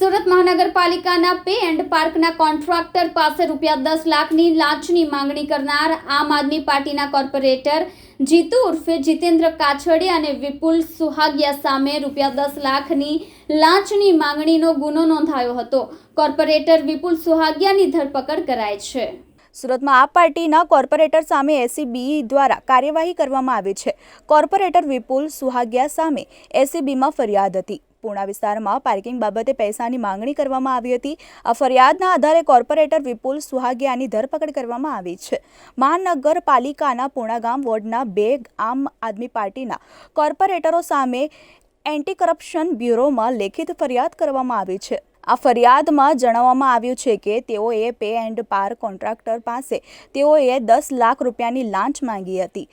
સુરત મહાનગરપાલિકાના pay and પાર્કના contractor પાસે રૂપિયા દસ લાખની લાંચની માંગણી કરનાર આમ આદમી પાર્ટીના કોર્પોરેટર જીતુ ઉર્ફે જીતેન્દ્ર કાછડી અને વિપુલ સુહાગિયા સામે રૂપિયા દસ લાખની લાંચની માંગણીનો ગુનો નોંધાયો હતો. કોર્પોરેટર વિપુલ સુહાગિયાની ધરપકડ કરાઈ છે. સુરતમાં આ પાર્ટીના કોર્પોરેટર સામે એસીબી દ્વારા કાર્યવાહી કરવામાં આવી છે. કોર્પોરેટર વિપુલ સુહાગિયા સામે એસીબીમાં ફરિયાદ હતી. પૂર્ણા વિસ્તારમાં પાર્કિંગ બાબતે પૈસાની માંગણી કરવામાં આવી હતી. આ ફરિયાદના આધારે કોર્પોરેટર વિપુલ સુહાગિયાની ધરપકડ કરવામાં આવી છે. મહાનગરપાલિકાના પૂર્ણા ગામ વોર્ડના બે આમ આદમી પાર્ટીના કોર્પોરેટરો સામે એન્ટી કરપ્શન બ્યુરોમાં લેખિત ફરિયાદ કરવામાં આવી છે. આ ફરિયાદમાં જણાવવામાં આવ્યું છે કે તેઓએ પે એન્ડ પાર કોન્ટ્રાક્ટર પાસે તેઓએ દસ લાખ રૂપિયાની લાંચ માંગી હતી.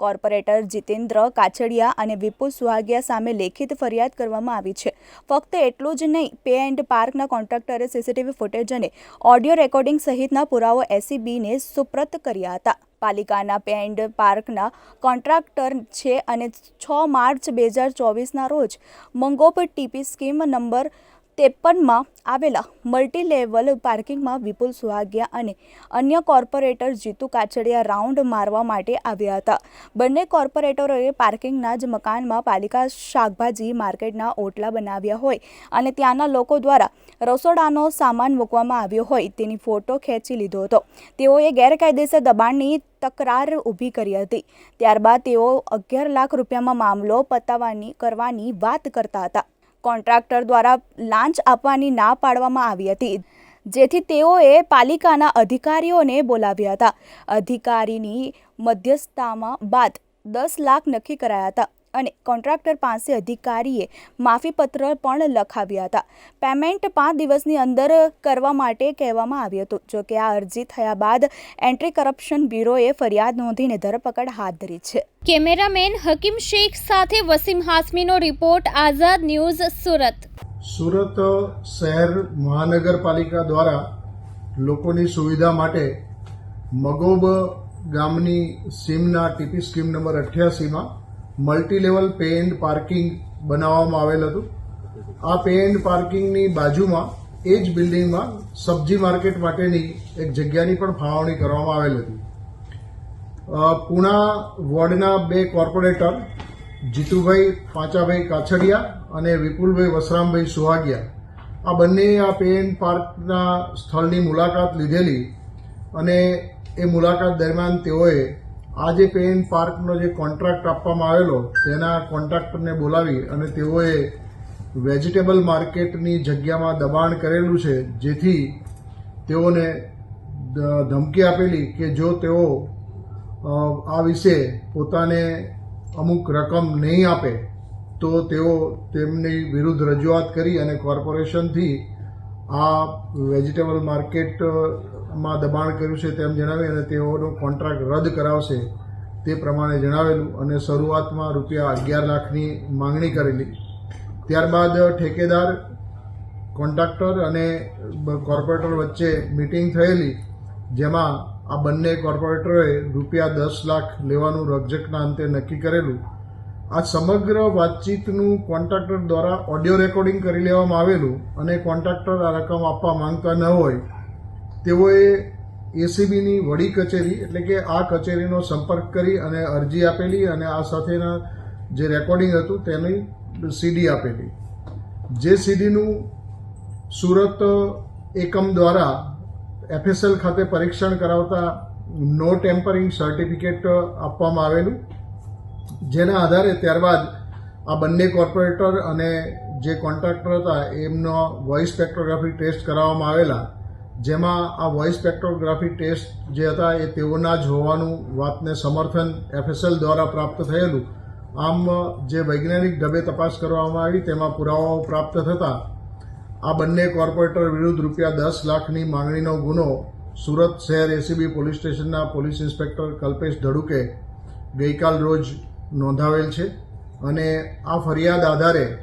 કોર્પોરેટર જીતેન્દ્ર કાછડિયા અને વિપુલ સુહાગિયા સામે લેખિત ફરિયાદ કરવામાં આવી છે. ફક્ત એટલું જ નહીં, પે એન્ડ પાર્કના કોન્ટ્રાક્ટરે સીસીટીવી ફૂટેજ અને ઓડિયો રેકોર્ડિંગ સહિતના પુરાવો એસીબીને સુપ્રત કર્યા હતા. પાલિકાના પે એન્ડ પાર્કના કોન્ટ્રાક્ટર છે અને છ માર્ચ બે હજાર ચોવીસના રોજ મંગોપ ટીપી સ્કીમ નંબર ત્રેપનમાં આવેલા મલ્ટી લેવલ પાર્કિંગમાં વિપુલ સુહાગિયા અને અન્ય કોર્પોરેટર જીતુ કાછડિયા રાઉન્ડ મારવા માટે આવ્યા હતા. બંને કોર્પોરેટરોએ પાર્કિંગના જ મકાનમાં પાલિકા શાકભાજી માર્કેટના ઓટલા બનાવ્યા હોય અને ત્યાંના લોકો દ્વારા રસોડાનો સામાન મૂકવામાં આવ્યો હોય તેની ફોટો ખેંચી લીધો હતો. તેઓએ ગેરકાયદેસર દબાણની તકરાર ઊભી કરી હતી. ત્યારબાદ તેઓ અગિયાર લાખ રૂપિયામાં મામલો પતાવવાની કરવાની વાત કરતા હતા. કોન્ટ્રાક્ટર દ્વારા લાંચ આપવાની ના પાડવામાં આવી હતી. જેથી તેઓએ પાલિકાના અધિકારીઓને બોલાવ્યા હતા. અધિકારીની મધ્યસ્થતામાં બાદ દસ લાખ નક્કી કરાયા હતા. અને કોન્ટ્રાક્ટર પાસે અધિકારીએ માફીપત્ર પણ લખાવ્યા હતા. પેમેન્ટ પાંચ દિવસની અંદર કરવા માટે કહેવામાં આવ્યું હતું. જોકે આ અરજી થયા બાદ એન્ટ્રી કરપ્શન બ્યુરોએ ફરિયાદ નોંધીને ધરપકડ હાથ ધરી છે. કેમેરામેન હકીમ શેખ સાથે વસીમ હાસમીનો રિપોર્ટ આઝાદ ન્યૂઝ સુરત. સુરત શહેર મહાનગરપાલિકા દ્વારા લોકોની સુવિધા માટે મગોબ ગામની સીમના TP scheme number અઠ્યાસીમાં multi level pay and parking બનાવવામાં આવેલ હતું. આ પે એન્ડ પાર્કિંગની બાજુમાં, એ જ બિલ્ડિંગમાં સબ્જી માર્કેટ માટેની એક જગ્યાની પણ ફાળવણી કરવામાં આવેલ હતી. પૂણા વોર્ડના બે કોર્પોરેટર, જીતુભાઈ પાંચાભાઈ કાછડિયા અને વિપુલભાઈ વસરામભાઈ સુહાગિયા, આ બંને આ પે એન્ડ પાર્કના સ્થળની મુલાકાત લીધેલી અને એ મુલાકાત દરમિયાન તેઓએ આ જે પે પાર્કનો જે કોન્ટ્રાક્ટ આપવામાં આવેલો, તેના કોન્ટ્રાક્ટરને બોલાવી અને તેઓએ વેજીટેબલ માર્કેટની જગ્યામાં દબાણ કરેલું છે, જેથી તેઓને ધમકી આપેલી કે જો તેઓ આ વિશે પોતાને અમુક રકમ નહીં આપે, તો તેઓ તેમની વિરુદ્ધ રજૂઆત કરી અને કોર્પોરેશનથી આ વેજીટેબલ માર્કેટમાં દબાણ કર્યું છે તેમ જણાવી અને તેઓનો કોન્ટ્રાક્ટ રદ કરાવશે તે પ્રમાણે જણાવેલું અને શરૂઆતમાં રૂપિયા અગિયાર લાખની માંગણી કરેલી. ત્યારબાદ ઠેકેદાર, કોન્ટ્રાક્ટર અને કોર્પોરેટર વચ્ચે મિટિંગ થયેલી, જેમાં આ બંને કોર્પોરેટરોએ રૂપિયા દસ લાખ લેવાનું રકઝકના અંતે નક્કી કરેલું. આ સમગ્ર વાતચીતનું કોન્ટ્રાક્ટર દ્વારા ઓડિયો રેકોર્ડિંગ કરી લેવામાં આવેલું અને કોન્ટ્રાક્ટર આ રકમ આપવા માંગતા ન હોય, તેઓએ એસીબીની વડી કચેરી એટલે કે આ કચેરીનો સંપર્ક કરી અને અરજી આપેલી અને આ સાથેના જે રેકોર્ડિંગ હતું તેની સીડી આપેલી. જે સીડીનું સુરત એકમ દ્વારા એફએસએલ ખાતે પરીક્ષણ કરાવતા નો ટેમ્પરિંગ સર્ટિફિકેટ આપવામાં આવેલું. જેના આધારે ત્યારબાદ આ બંને કોર્પોરેટર અને જે કોન્ટ્રાક્ટર હતા, એમનો વોઇસ સ્પેક્ટ્રોગ્રાફી ટેસ્ટ કરાવવામાં આવેલા. જેમાં આ વોઇસ સ્પેક્ટ્રોગ્રાફી ટેસ્ટ જે હતા, એ તેઓના જ હોવાનું વાતને સમર્થન એફએસએલ દ્વારા પ્રાપ્ત થયેલું. આમ, જે વૈજ્ઞાનિક ઢબે તપાસ કરવામાં આવી, તેમાં પુરાવાઓ પ્રાપ્ત થતાં, આ બંને કોર્પોરેટર વિરુદ્ધ રૂપિયા દસ લાખની માંગણીનો ગુનો સુરત શહેર એસીબી પોલીસ સ્ટેશનના પોલીસ ઇન્સ્પેક્ટર કલ્પેશ ધડુકે ગઈકાલ રોજ નોંધાવેલ છે અને આ ફરિયાદ આધારે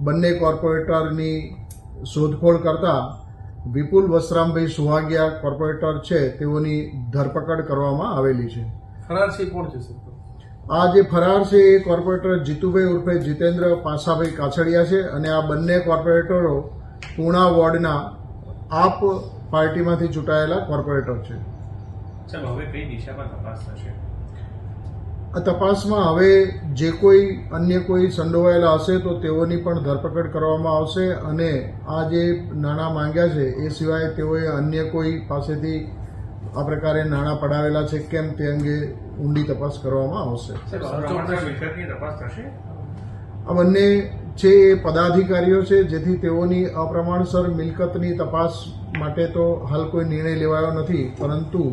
બંને કોર્પોરેટરની શોધખોળ કરતાં વિપુલ વસરામભાઈ સુહાગિયા કોર્પોરેટર છે તેઓની ધરપકડ કરવામાં આવેલી છે. ફરાર છે કોણ છે આ જે ફરાર છે એ કોર્પોરેટર જીતુભાઈ ઉર્ફે જીતેન્દ્ર પાસાભાઈ કાછડિયા છે અને આ બંને કોર્પોરેટરો પૂણા વોર્ડના આપ પાર્ટીમાંથી ચૂંટાયેલા કોર્પોરેટર છે. ચાલો હવે કઈ દિશામાં તપાસ થશે? આ તપાસમાં હવે જે કોઈ અન્ય કોઈ સંડોવાયેલા હશે તો તેઓની પણ ધરપકડ કરવામાં આવશે અને આ જે નાણાં માંગ્યા છે એ સિવાય તેઓએ અન્ય કોઈ પાસેથી આ પ્રકારે નાણાં પડાવેલા છે કેમ તે અંગે ઊંડી તપાસ કરવામાં આવશે. આ બંને છે એ પદાધિકારીઓ છે જેથી તેઓની અપ્રમાણસર મિલકતની તપાસ માટે તો હાલ કોઈ નિર્ણય લેવાયો નથી પરંતુ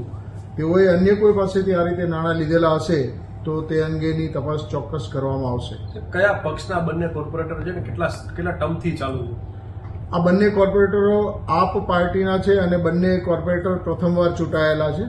તેઓએ અન્ય કોઈ પાસેથી આ રીતે નાણાં લીધેલા હશે તો તે અંગેની તપાસ ચોક્કસ કરવામાં આવશે. કયા પક્ષના બંને કોર્પોરેટર છે ને કેટલા કેટલા ટર્મથી ચાલુ છે? આ બંને કોર્પોરેટરો આપ પાર્ટીના છે અને બંને કોર્પોરેટર પ્રથમવાર ચૂંટાયેલા છે.